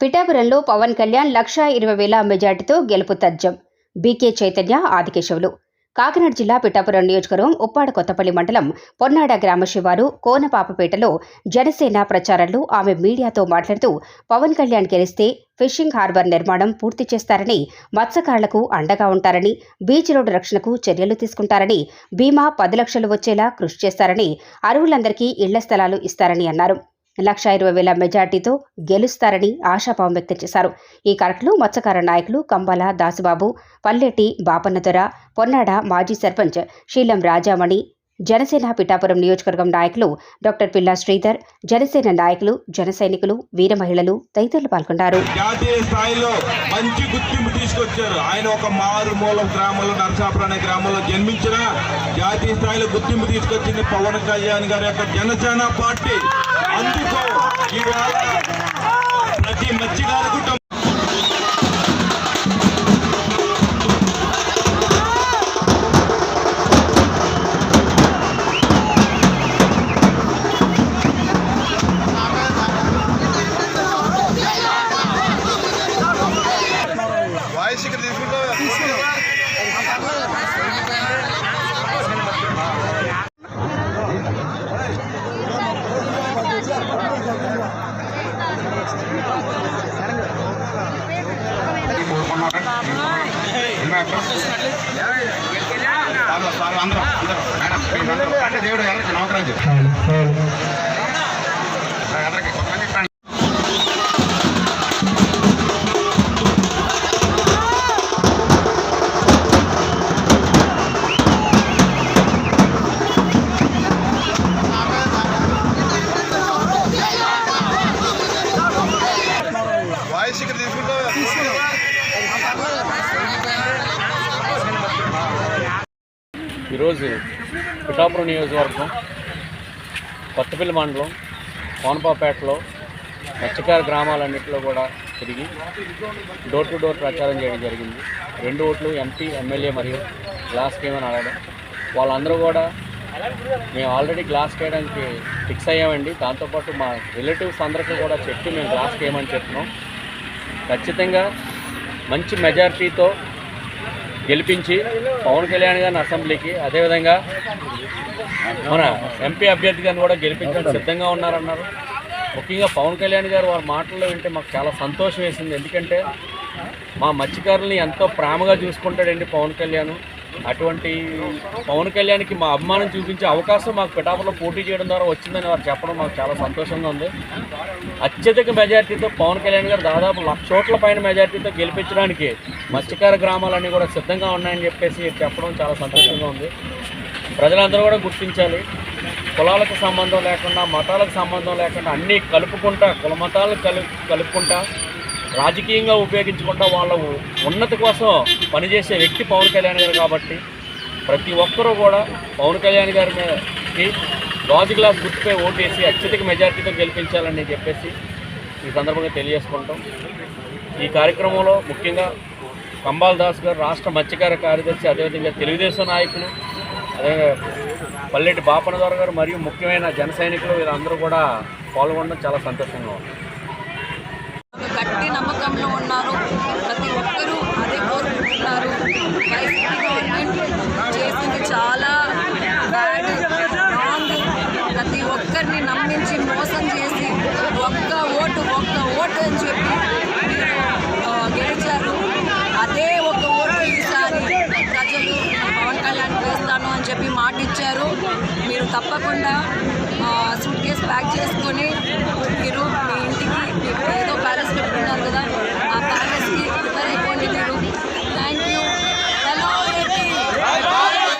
పిఠాపురంలో పవన్ కళ్యాణ్ లక్షా ఇరవై వేల మెజార్టీతో గెలుపు తథ్యం. బీకే చైతన్య ఆదికేశవులు. కాకినాడ జిల్లా పిఠాపురం నియోజకవర్గం ఉప్పాడ కొత్తపల్లి మండలం పొన్నాడ గ్రామ శివారు కోనపాపపేటలో జనసేన ప్రచారంలో ఆమె మీడియాతో మాట్లాడుతూ పవన్ కళ్యాణ్ గెలిస్తే ఫిషింగ్ హార్బర్ నిర్మాణం పూర్తి చేస్తారని మత్స్యకారులకు అండగా ఉంటారని బీచ్ రోడ్డు రక్షణకు చర్యలు తీసుకుంటారని బీమా పది లక్షలు వచ్చేలా కృషి చేస్తారని అరువులందరికీ ఇళ్ళ స్థలాలు ఇస్తారని అన్నారు. లక్ష ఇరవై వేల మెజార్టీతో గెలుస్తారని ఆశాభావం వ్యక్తం చేశారు. ఈ కార్యక్రమంలో మత్స్యకార నాయకులు కంబాల దాసుబాబు పల్లెటి బాపన్నదొర పొన్నాడ మాజీ సర్పంచ్ శీలం రాజామణి జనసేన పిఠాపురం నియోజకవర్గం నాయకులు డాక్టర్ పిల్లా శ్రీధర్ జనసేన నాయకులు జన సైనికులు వీర మహిళలు తదితరులు పాల్గొన్నారు. జాతీయ స్థాయిలో మంచి గుర్తింపు తీసుకొచ్చారు. ఆయన ఒక మారుమూల గ్రామంలో నరసాపురం అనే గ్రామంలో జన్మించిన జాతీయ స్థాయిలో గుర్తింపు తీసుకొచ్చింది పవన్ కళ్యాణ్ గారి యొక్క జనసేన పార్టీ. దేవుడు ఎవరికి నౌకరం చెప్పు ఈరోజు పిఠాపురం నియోజకవర్గం కొత్తపల్లి మండలం కోనపాపేటలో మత్స్యకార గ్రామాలన్నింటిలో కూడా తిరిగి డోర్ టు డోర్ ప్రచారం చేయడం జరిగింది. రెండు ఓట్లు ఎంపీ ఎమ్మెల్యే మరియు గ్లాస్ కేమని అడగడం వాళ్ళందరూ కూడా మేము ఆల్రెడీ గ్లాస్ కేయడానికి ఫిక్స్ అయ్యామండి. దాంతోపాటు మా రిలేటివ్స్ అందరికీ కూడా చెప్పి మేము గ్లాస్ కేయమని చెప్తున్నాం. ఖచ్చితంగా మంచి మెజారిటీతో గెలిపించి పవన్ కళ్యాణ్ గారిని అసెంబ్లీకి. అదేవిధంగా మన ఎంపీ అభ్యర్థి గారిని కూడా గెలిపించడానికి సిద్ధంగా ఉన్నారన్నారు. ముఖ్యంగా పవన్ కళ్యాణ్ గారు వారి మాటల్లో వింటే మాకు చాలా సంతోషం వేసింది. ఎందుకంటే మా మత్స్యకారుల్ని ఎంతో ప్రేమగా చూసుకుంటాడండి పవన్ కళ్యాణ్. అటువంటి పవన్ కళ్యాణ్కి మా అభిమానం చూపించే అవకాశం మాకు పిఠాపులో పోటీ చేయడం ద్వారా వచ్చిందని వారు చెప్పడం మాకు చాలా సంతోషంగా ఉంది. అత్యధిక మెజార్టీతో పవన్ కళ్యాణ్ గారు దాదాపు లక్ష చోట్ల పైన మెజార్టీతో గెలిపించడానికి మత్స్యకార గ్రామాలన్నీ కూడా సిద్ధంగా ఉన్నాయని చెప్పేసి చెప్పడం చాలా సంతోషంగా ఉంది. ప్రజలందరూ కూడా గుర్తించాలి. కులాలకు సంబంధం లేకుండా మతాలకు సంబంధం లేకుండా అన్నీ కలుపుకుంటా కుల మతాలను కలు కలుపుకుంటా రాజకీయంగా ఉపయోగించుకుంటా వాళ్ళ ఉన్నతి కోసం పనిచేసే వ్యక్తి పవన్ కళ్యాణ్ గారు కాబట్టి ప్రతి ఒక్కరూ కూడా పవన్ కళ్యాణ్ గారి మీదకి గాజు గ్లాస్ గుర్తుపై ఓటేసి అత్యధిక మెజార్టీతో గెలిపించాలని చెప్పేసి ఈ సందర్భంగా తెలియజేసుకుంటాం. ఈ కార్యక్రమంలో ముఖ్యంగా కంబాల్ దాస్ గారు రాష్ట్ర మత్స్యకార కార్యదర్శి అదేవిధంగా తెలుగుదేశం నాయకులు అదే పల్లెటి బాపనదొర గారు మరియు ముఖ్యమైన జన సైనికులు వీళ్ళందరూ కూడా పాల్గొనడం చాలా సంతోషంగా ఉంది. గట్టి ఉన్నారు. ప్రతి ఒక్కరూ అదే కోరుకుంటున్నారు. వైసీపీ గవర్నమెంట్ చేసింది చాలా బ్యాడ్ రాంగ్. ప్రతి ఒక్కరిని నమ్మించి మోసం చేసి ఒక్క ఓటు ఒక్క ఓటు అని చెప్పి మీరు గెలిచారు. అదే ఒక ఓటు ఈసారి ప్రజలు పవన్ కళ్యాణ్ వేస్తాను అని చెప్పి మాట ఇచ్చారు మీరు తప్పకుండా సూట్ కేసు ప్యాక్ చేసుకొని మీరు